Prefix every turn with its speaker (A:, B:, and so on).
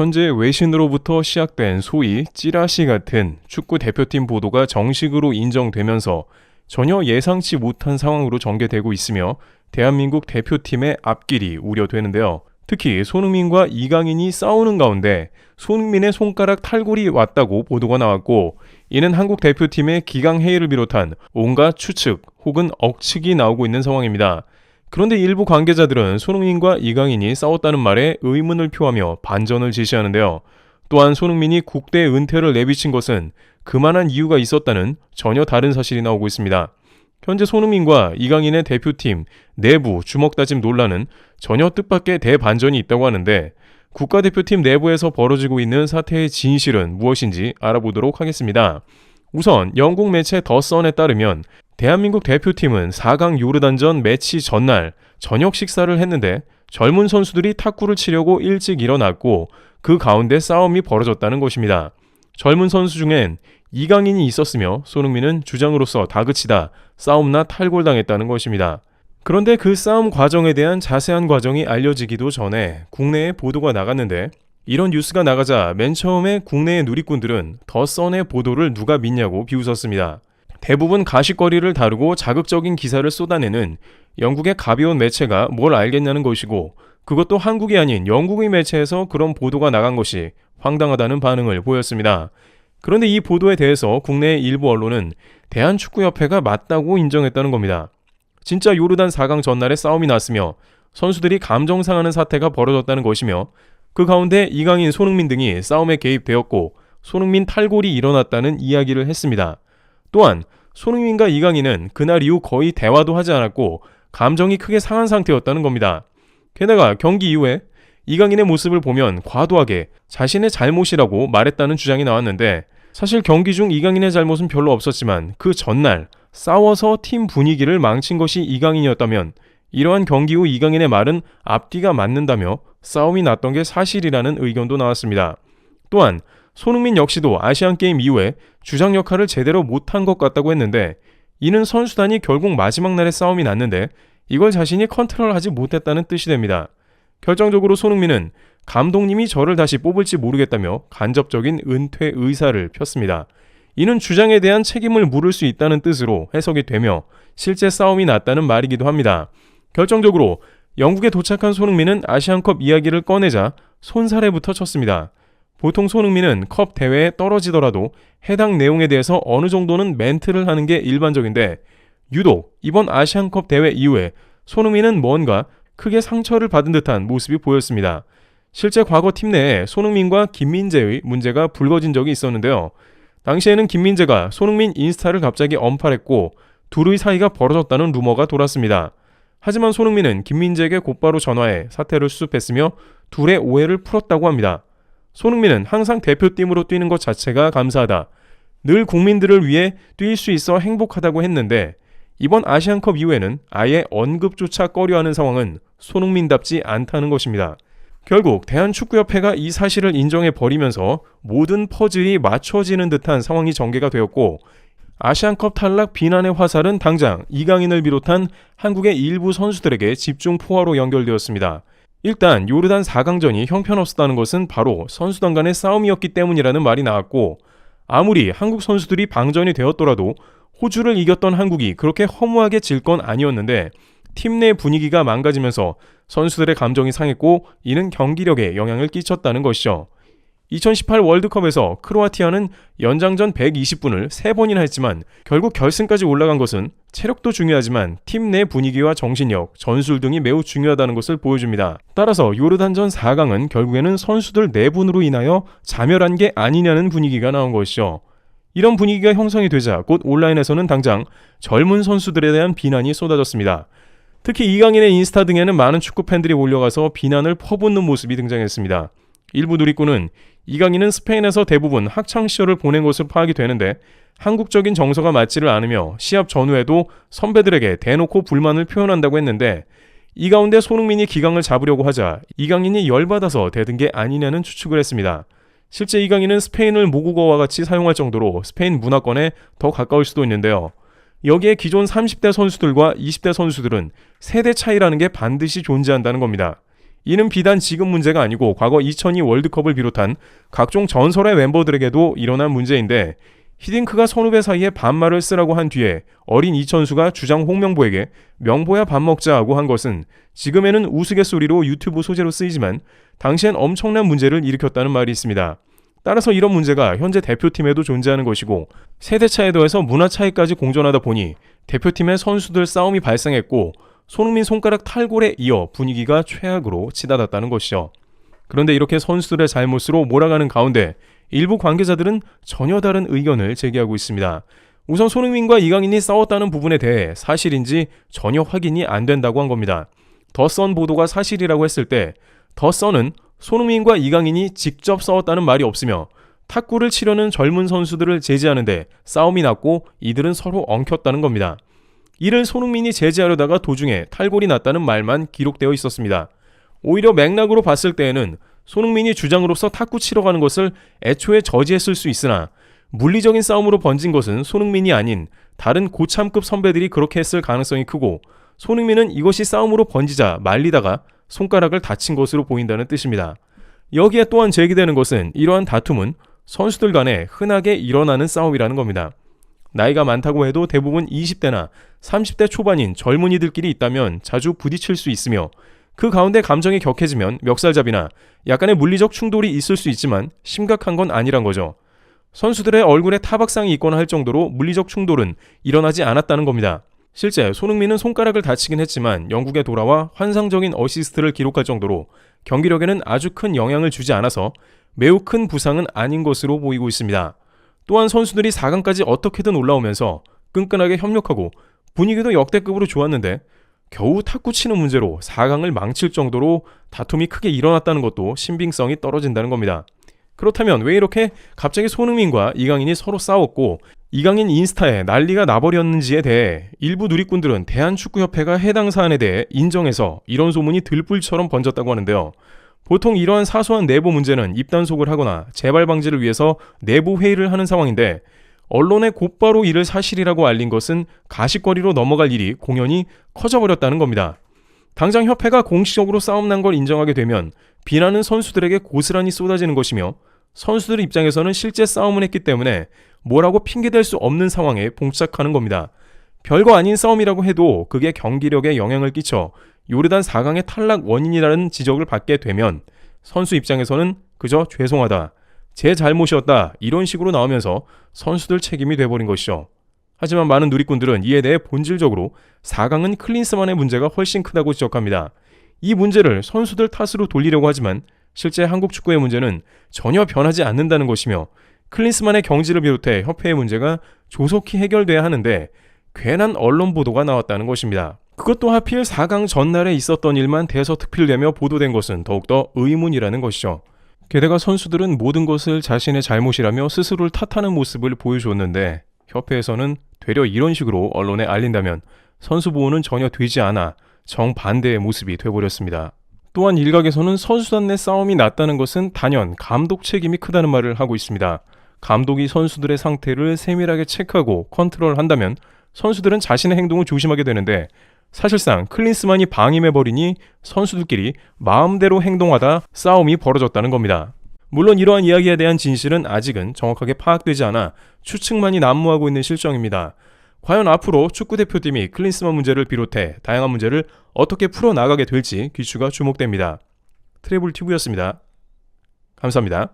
A: 현재 외신으로부터 시작된 소위 찌라시 같은 축구 대표팀 보도가 정식으로 인정되면서 전혀 예상치 못한 상황으로 전개되고 있으며 대한민국 대표팀의 앞길이 우려되는데요. 특히 손흥민과 이강인이 싸우는 가운데 손흥민의 손가락 탈골이 왔다고 보도가 나왔고 이는 한국 대표팀의 기강 회의를 비롯한 온갖 추측 혹은 억측이 나오고 있는 상황입니다. 그런데 일부 관계자들은 손흥민과 이강인이 싸웠다는 말에 의문을 표하며 반전을 제시하는데요. 또한 손흥민이 국대 은퇴를 내비친 것은 그만한 이유가 있었다는 전혀 다른 사실이 나오고 있습니다. 현재 손흥민과 이강인의 대표팀 내부 주먹 다짐 논란은 전혀 뜻밖의 대반전이 있다고 하는데 국가대표팀 내부에서 벌어지고 있는 사태의 진실은 무엇인지 알아보도록 하겠습니다. 우선 영국 매체 더 선에 따르면 대한민국 대표팀은 4강 요르단전 매치 전날 저녁 식사를 했는데 젊은 선수들이 탁구를 치려고 일찍 일어났고 그 가운데 싸움이 벌어졌다는 것입니다. 젊은 선수 중엔 이강인이 있었으며 손흥민은 주장으로서 다그치다 싸움나 탈골당했다는 것입니다. 그런데 그 싸움 과정에 대한 자세한 과정이 알려지기도 전에 국내에 보도가 나갔는데 이런 뉴스가 나가자 맨 처음에 국내의 누리꾼들은 더 선의 보도를 누가 믿냐고 비웃었습니다. 대부분 가십거리를 다루고 자극적인 기사를 쏟아내는 영국의 가벼운 매체가 뭘 알겠냐는 것이고 그것도 한국이 아닌 영국의 매체에서 그런 보도가 나간 것이 황당하다는 반응을 보였습니다. 그런데 이 보도에 대해서 국내의 일부 언론은 대한축구협회가 맞다고 인정했다는 겁니다. 진짜 요르단 4강 전날에 싸움이 났으며 선수들이 감정 상하는 사태가 벌어졌다는 것이며 그 가운데 이강인, 손흥민 등이 싸움에 개입되었고 손흥민 탈골이 일어났다는 이야기를 했습니다. 또한 손흥민과 이강인은 그날 이후 거의 대화도 하지 않았고 감정이 크게 상한 상태였다는 겁니다. 게다가 경기 이후에 이강인의 모습을 보면 과도하게 자신의 잘못이라고 말했다는 주장이 나왔는데 사실 경기 중 이강인의 잘못은 별로 없었지만 그 전날 싸워서 팀 분위기를 망친 것이 이강인이었다면 이러한 경기 후 이강인의 말은 앞뒤가 맞는다며 싸움이 났던 게 사실이라는 의견도 나왔습니다. 또한 손흥민 역시도 아시안게임 이후에 주장 역할을 제대로 못한 것 같다고 했는데 이는 선수단이 결국 마지막 날에 싸움이 났는데 이걸 자신이 컨트롤하지 못했다는 뜻이 됩니다. 결정적으로 손흥민은 감독님이 저를 다시 뽑을지 모르겠다며 간접적인 은퇴 의사를 폈습니다. 이는 주장에 대한 책임을 물을 수 있다는 뜻으로 해석이 되며 실제 싸움이 났다는 말이기도 합니다. 결정적으로 영국에 도착한 손흥민은 아시안컵 이야기를 꺼내자 손사래부터 쳤습니다. 보통 손흥민은 컵 대회에 떨어지더라도 해당 내용에 대해서 어느 정도는 멘트를 하는 게 일반적인데 유독 이번 아시안컵 대회 이후에 손흥민은 뭔가 크게 상처를 받은 듯한 모습이 보였습니다. 실제 과거 팀 내에 손흥민과 김민재의 문제가 불거진 적이 있었는데요. 당시에는 김민재가 손흥민 인스타를 갑자기 언팔했고 둘의 사이가 벌어졌다는 루머가 돌았습니다. 하지만 손흥민은 김민재에게 곧바로 전화해 사태를 수습했으며 둘의 오해를 풀었다고 합니다. 손흥민은 항상 대표팀으로 뛰는 것 자체가 감사하다. 늘 국민들을 위해 뛸 수 있어 행복하다고 했는데 이번 아시안컵 이후에는 아예 언급조차 꺼려하는 상황은 손흥민답지 않다는 것입니다. 결국 대한축구협회가 이 사실을 인정해 버리면서 모든 퍼즐이 맞춰지는 듯한 상황이 전개가 되었고 아시안컵 탈락 비난의 화살은 당장 이강인을 비롯한 한국의 일부 선수들에게 집중 포화로 연결되었습니다. 일단 요르단 4강전이 형편없었다는 것은 바로 선수단 간의 싸움이었기 때문이라는 말이 나왔고 아무리 한국 선수들이 방전이 되었더라도 호주를 이겼던 한국이 그렇게 허무하게 질 건 아니었는데 팀 내 분위기가 망가지면서 선수들의 감정이 상했고 이는 경기력에 영향을 끼쳤다는 것이죠. 2018 월드컵에서 크로아티아는 연장전 120분을 3번이나 했지만 결국 결승까지 올라간 것은 체력도 중요하지만 팀 내 분위기와 정신력, 전술 등이 매우 중요하다는 것을 보여줍니다. 따라서 요르단전 4강은 결국에는 선수들 내분으로 인하여 자멸한 게 아니냐는 분위기가 나온 것이죠. 이런 분위기가 형성이 되자 곧 온라인에서는 당장 젊은 선수들에 대한 비난이 쏟아졌습니다. 특히 이강인의 인스타 등에는 많은 축구 팬들이 올려가서 비난을 퍼붓는 모습이 등장했습니다. 일부 누리꾼은 이강인은 스페인에서 대부분 학창 시절을 보낸 것으로 파악이 되는데 한국적인 정서가 맞지를 않으며 시합 전후에도 선배들에게 대놓고 불만을 표현한다고 했는데 이 가운데 손흥민이 기강을 잡으려고 하자 이강인이 열받아서 대든 게 아니냐는 추측을 했습니다. 실제 이강인은 스페인을 모국어와 같이 사용할 정도로 스페인 문화권에 더 가까울 수도 있는데요. 여기에 기존 30대 선수들과 20대 선수들은 세대 차이라는 게 반드시 존재한다는 겁니다. 이는 비단 지금 문제가 아니고 과거 2002 월드컵을 비롯한 각종 전설의 멤버들에게도 일어난 문제인데 히딩크가 선후배 사이에 반말을 쓰라고 한 뒤에 어린 이천수가 주장 홍명보에게 명보야 밥 먹자고 한 것은 지금에는 우스갯소리로 유튜브 소재로 쓰이지만 당시엔 엄청난 문제를 일으켰다는 말이 있습니다. 따라서 이런 문제가 현재 대표팀에도 존재하는 것이고 세대 차에 더해서 문화 차이까지 공존하다 보니 대표팀의 선수들 싸움이 발생했고 손흥민 손가락 탈골에 이어 분위기가 최악으로 치닫았다는 것이죠. 그런데 이렇게 선수들의 잘못으로 몰아가는 가운데 일부 관계자들은 전혀 다른 의견을 제기하고 있습니다. 우선 손흥민과 이강인이 싸웠다는 부분에 대해 사실인지 전혀 확인이 안 된다고 한 겁니다. 더선 보도가 사실이라고 했을 때 더선은 손흥민과 이강인이 직접 싸웠다는 말이 없으며 탁구를 치려는 젊은 선수들을 제지하는데 싸움이 났고 이들은 서로 엉켰다는 겁니다. 이를 손흥민이 제지하려다가 도중에 탈골이 났다는 말만 기록되어 있었습니다. 오히려 맥락으로 봤을 때에는 손흥민이 주장으로서 탁구 치러 가는 것을 애초에 저지했을 수 있으나 물리적인 싸움으로 번진 것은 손흥민이 아닌 다른 고참급 선배들이 그렇게 했을 가능성이 크고 손흥민은 이것이 싸움으로 번지자 말리다가 손가락을 다친 것으로 보인다는 뜻입니다. 여기에 또한 제기되는 것은 이러한 다툼은 선수들 간에 흔하게 일어나는 싸움이라는 겁니다. 나이가 많다고 해도 대부분 20대나 30대 초반인 젊은이들끼리 있다면 자주 부딪힐 수 있으며 그 가운데 감정이 격해지면 멱살잡이나 약간의 물리적 충돌이 있을 수 있지만 심각한 건 아니란 거죠. 선수들의 얼굴에 타박상이 있거나 할 정도로 물리적 충돌은 일어나지 않았다는 겁니다. 실제 손흥민은 손가락을 다치긴 했지만 영국에 돌아와 환상적인 어시스트를 기록할 정도로 경기력에는 아주 큰 영향을 주지 않아서 매우 큰 부상은 아닌 것으로 보이고 있습니다. 또한 선수들이 4강까지 어떻게든 올라오면서 끈끈하게 협력하고 분위기도 역대급으로 좋았는데 겨우 탁구 치는 문제로 4강을 망칠 정도로 다툼이 크게 일어났다는 것도 신빙성이 떨어진다는 겁니다. 그렇다면 왜 이렇게 갑자기 손흥민과 이강인이 서로 싸웠고 이강인 인스타에 난리가 나버렸는지에 대해 일부 누리꾼들은 대한축구협회가 해당 사안에 대해 인정해서 이런 소문이 들불처럼 번졌다고 하는데요. 보통 이러한 사소한 내부 문제는 입단속을 하거나 재발 방지를 위해서 내부 회의를 하는 상황인데 언론에 곧바로 이를 사실이라고 알린 것은 가십거리로 넘어갈 일이 공연히 커져버렸다는 겁니다. 당장 협회가 공식적으로 싸움 난 걸 인정하게 되면 비난은 선수들에게 고스란히 쏟아지는 것이며 선수들 입장에서는 실제 싸움을 했기 때문에 뭐라고 핑계댈 수 없는 상황에 봉착하는 겁니다. 별거 아닌 싸움이라고 해도 그게 경기력에 영향을 끼쳐 요르단 4강의 탈락 원인이라는 지적을 받게 되면 선수 입장에서는 그저 죄송하다, 제 잘못이었다 이런 식으로 나오면서 선수들 책임이 돼버린 것이죠. 하지만 많은 누리꾼들은 이에 대해 본질적으로 4강은 클린스만의 문제가 훨씬 크다고 지적합니다. 이 문제를 선수들 탓으로 돌리려고 하지만 실제 한국 축구의 문제는 전혀 변하지 않는다는 것이며 클린스만의 경지를 비롯해 협회의 문제가 조속히 해결돼야 하는데 괜한 언론 보도가 나왔다는 것입니다. 그것도 하필 4강 전날에 있었던 일만 대서특필되며 보도된 것은 더욱더 의문이라는 것이죠. 게다가 선수들은 모든 것을 자신의 잘못이라며 스스로를 탓하는 모습을 보여줬는데 협회에서는 되려 이런 식으로 언론에 알린다면 선수 보호는 전혀 되지 않아 정반대의 모습이 돼버렸습니다. 또한 일각에서는 선수단 내 싸움이 났다는 것은 단연 감독 책임이 크다는 말을 하고 있습니다. 감독이 선수들의 상태를 세밀하게 체크하고 컨트롤한다면 선수들은 자신의 행동을 조심하게 되는데 사실상 클린스만이 방임해버리니 선수들끼리 마음대로 행동하다 싸움이 벌어졌다는 겁니다. 물론 이러한 이야기에 대한 진실은 아직은 정확하게 파악되지 않아 추측만이 난무하고 있는 실정입니다. 과연 앞으로 축구 대표팀이 클린스만 문제를 비롯해 다양한 문제를 어떻게 풀어나가게 될지 귀추가 주목됩니다. 트래블 튜브였습니다. 감사합니다.